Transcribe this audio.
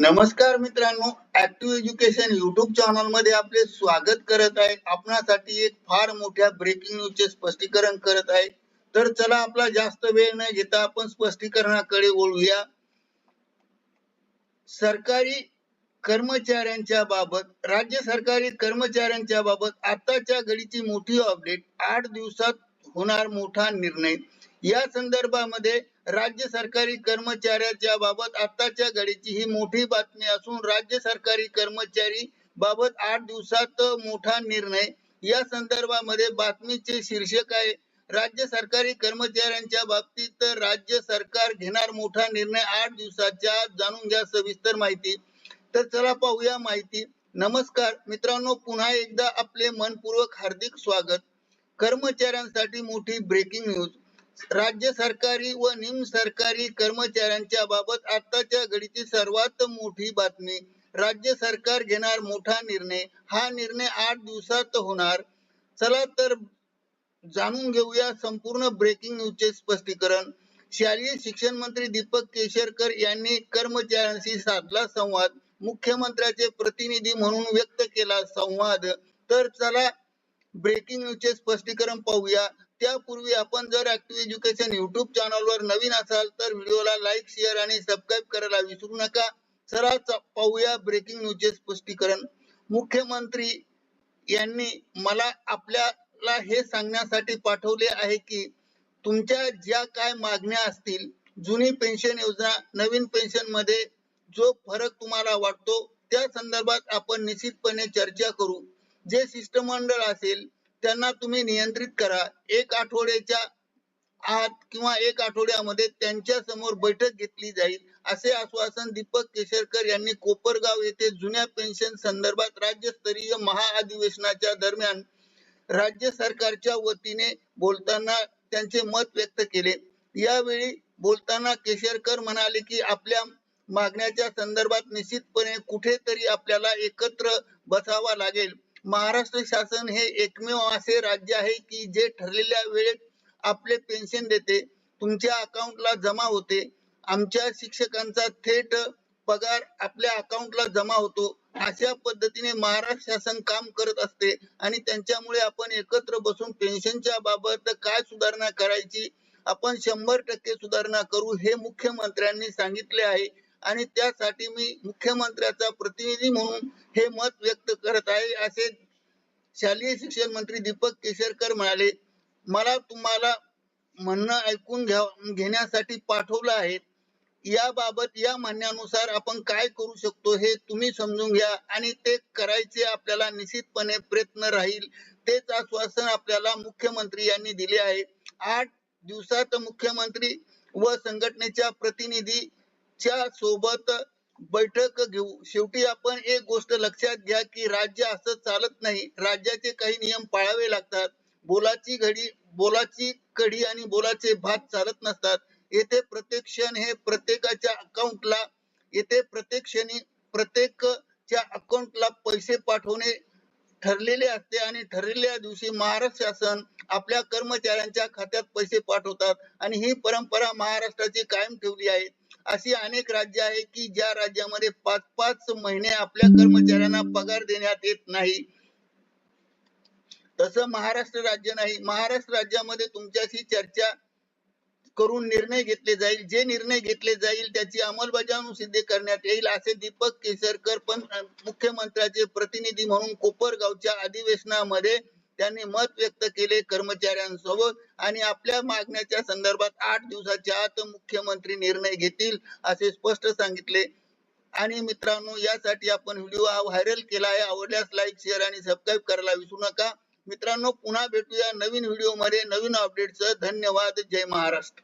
नमस्कार मित्रांनो active education YouTube चॅनलमध्ये आपले स्वागत करत आहे. आपणासाठी एक फार मोठ्या ब्रेकिंग न्यूज चे स्पष्टीकरण करत आहे. तर चला आपला जास्त वेळ न घेता आपण स्पष्टीकरणाकडे वळूया. सरकारी कर्मचाऱ्यांच्या बाबत राज्य सरकारी कर्मचाऱ्यांच्या बाबत आताच्या घडीची मोठी अपडेट आठ दिवसात होणार मोठा निर्णय. या संदर्भामध्ये राज्य सरकारी कर्मचाऱ्याच्या बाबत आताच्या घडीची ही मोठी बातमी असून राज्य सरकारी कर्मचारी बाबत आठ दिवसात मोठा निर्णय. या संदर्भामध्ये बातमीचे शीर्षक आहे राज्य सरकारी कर्मचाऱ्यांच्या बाबतीत राज्य सरकार घेणार मोठा निर्णय आठ दिवसाच्या जाणून घ्या सविस्तर माहिती. तर चला पाहूया माहिती. नमस्कार मित्रांनो पुन्हा एकदा आपले मनपूर्वक हार्दिक स्वागत. कर्मचाऱ्यांसाठी मोठी ब्रेकिंग न्यूज राज्य सरकारी व निम सरकारी कर्मचाऱ्यांच्या बाबत आताच्या घडीची सर्वात मोठी बातमी. राज्य सरकार घेणार मोठा निर्णय. हा निर्णय आठ दिवसात होणार. चला तर जाणून घेऊया संपूर्ण ब्रेकिंग न्यूजचे स्पष्टीकरण. शालेय शिक्षण मंत्री दीपक केशरकर यांनी कर्मचाऱ्यांशी साधला संवाद. मुख्यमंत्र्याचे प्रतिनिधी म्हणून व्यक्त केला संवाद. तर चला ब्रेकिंग न्यूजचे स्पष्टीकरण पाहूया. त्यापूर्वी आपण जर ऍक्टिव्ह एज्युकेशन युट्यूब चॅनलवर नवीन असाल तर व्हिडिओला लाईक शेअर आणि सबस्क्राईब करायला विसरू नका. चला पाहूया ब्रेकिंग न्यूजचे स्पष्टीकरण. मुख्यमंत्री यांनी मला आपल्याला हे सांगण्यासाठी पाठवले आहे की तुमच्या ज्या काय मागण्या असतील जुनी पेन्शन योजना नवीन पेन्शनमध्ये जो फरक तुम्हाला वाटतो त्या संदर्भात आपण निश्चितपणे चर्चा करू. जे शिष्टमंडळ असेल त्यांना तुम्ही नियंत्रित करा. एक आठवड्याच्या आत किंवा एक आठवड्यामध्ये त्यांच्यासमोर बैठक घेतली जाईल असे आश्वासन दीपक केशरकर यांनी कोपरगाव येथे जुन्या पेन्शन संदर्भात राज्यस्तरीय महाअधिवेशनाच्या दरम्यान राज्य सरकारच्या वतीने बोलताना त्यांचे मत व्यक्त केले. यावेळी बोलताना केशरकर म्हणाले की आपल्या मागण्याच्या संदर्भात निश्चितपणे कुठेतरी आपल्याला एकत्र बसावा लागेल. महाराष्ट्र शासन हे एकमेव असे राज्य आहे की जे ठरलेल्या वेळेत आपले पेन्शन देते तुमच्या अकाउंटला जमा होते. आमच्या शिक्षकांचा थेट पगार आपल्या अकाउंटला जमा होतो. अशा पद्धतीने महाराष्ट्र शासन काम करत असते आणि त्यांच्यामुळे आपण एकत्र बसून पेन्शनच्या बाबत काय सुधारणा करायची आपण शंभर टक्के सुधारणा करू हे मुख्यमंत्र्यांनी सांगितले आहे. आणि त्यासाठी मी मुख्यमंत्र्याचा प्रतिनिधी म्हणून हे मत व्यक्त करत आहे असे शालेय शिक्षण मंत्री दीपक केसरकर म्हणाले मला तुम्हाला म्हणणं ऐकून घ्या घेण्यासाठी पाठवलं आहे. याबाबत या म्हणण्यानुसार आपण काय करू शकतो हे तुम्ही समजून घ्या आणि ते करायचे आपल्याला निश्चितपणे प्रयत्न राहील. तेच आश्वासन आपल्याला मुख्यमंत्री यांनी दिले आहे. आठ दिवसात मुख्यमंत्री व संघटनेच्या प्रतिनिधीच्या सोबत बैठक घेऊ. शेवटी आपण एक गोष्ट लक्षात घ्या की राज्य असं चालत नाही. राज्याचे काही नियम पाळावे लागतात. बोलाची घडी बोलाची कढी आणि बोलाचे भात चालत नसतात. येथे प्रत्येक क्षण हे प्रत्येकाच्या अकाउंटला येथे प्रत्येक क्षणी प्रत्येकच्या अकाउंटला पैसे पाठवणे ठरलेले असते आणि ठरलेल्या दिवशी महाराष्ट्र शासन आपल्या कर्मचाऱ्यांच्या खात्यात पैसे पाठवतात. आणि ही परंपरा महाराष्ट्राची कायम ठेवली आहे. अशी अनेक राज्य आहे की ज्या राज्यामध्ये पाच पाच महिने आपल्या कर्मचाऱ्यांना पगार देण्यात येत नाही. तसं महाराष्ट्र राज्य नाही. महाराष्ट्र राज्यामध्ये तुमच्याशी चर्चा करून निर्णय घेतले जाईल. जे निर्णय घेतले जाईल त्याची अंमलबजावणी सिद्ध करण्यात येईल असे दीपक केसरकर पण मुख्यमंत्र्याचे प्रतिनिधी म्हणून कोपरगावच्या अधिवेशनामध्ये त्यांनी मत व्यक्त केले कर्मचाऱ्यांसोबत आणि आपल्या मागण्याच्या संदर्भात आठ दिवसाच्या आत मुख्यमंत्री निर्णय घेतील असे स्पष्ट सांगितले. आणि मित्रांनो यासाठी आपण व्हिडिओ हा व्हायरल केला आहे. आवडल्यास लाईक शेअर आणि सबस्क्राईब करायला विसरू नका. मित्रांनो पुन्हा भेटूया नवीन व्हिडिओमध्ये नवीन अपडेटचं धन्यवाद. जय महाराष्ट्र.